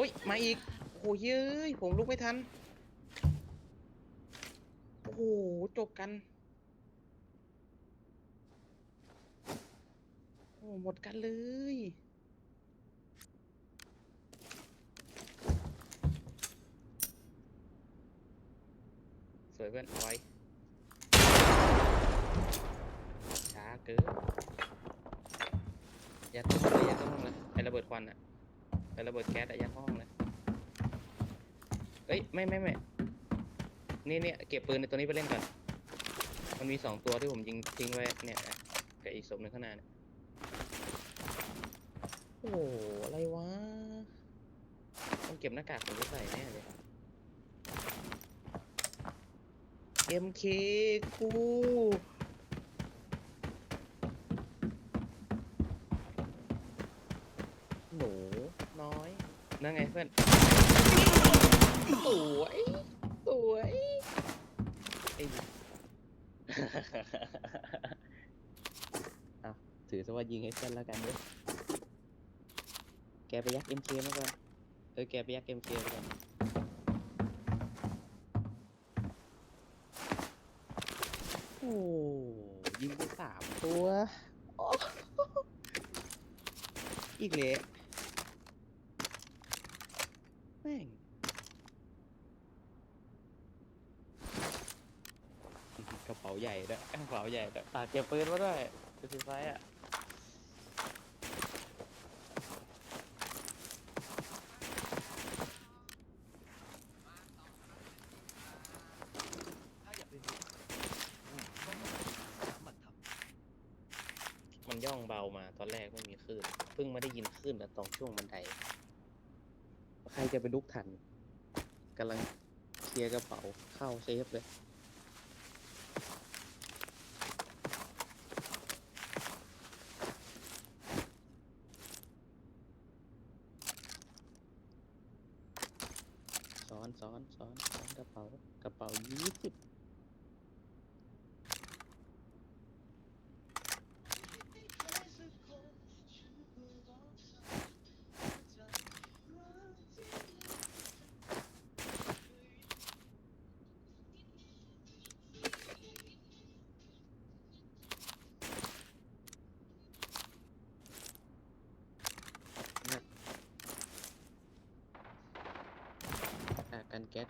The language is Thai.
อ้ยมาอีกโอ้โหเย้ยผมลุกไม่ทัน โอ้โหจบกัน โอ้หมดกันเลยสวยเพื่อนไว้ช้าเกินอยัดห้องเลยยัดห้องเลยไประเบิดควันอะ ไประเบิดแก๊สอะยัดห้องเลยเอ้ยไม่ไม่ไม่นี่เนี่ยเก็บปืนในตัวนี้ไปเล่นก่อนมันมีสองตัวที่ผมยิงทิ้งไว้เนี่ยกับอีกศพหนึ่งข้างหน้าเนี่ยโอ้โหอะไรวะต้องเก็บหน้ากากผมไปใส่แน่เลย MK กู หนูน้อย นั่นไงเพื่อน สวย สวยไอ้เอาถือซะว่ายิงให้เพื่อนแล้วกันเด้อแกไปยัก MK มาก่อนเออแกไปยัก MK มาก่อนโอ้ยิงไปสามตัว อีกเลยแม่งกระ เป๋าใหญ่ด้วยกระเป๋าใหญ่ด้วยฝากเก็บปืนมาด้วยปืนไฟฟ้าอะถ้าอยากเรียนรู้ต้องมาสามัญทำมันย่องเบามาตอนแรกไม่มีคลื่นเพิ่งมาได้ยินคลื่นแต่ตรงช่วงบันได ใครจะไปลุกทันกำลังเคลียร์กระเป๋าเข้าเซฟเลย อนซ้อนซ้อนซ้อนกระเป๋ากระเป๋ายี่สิบ and get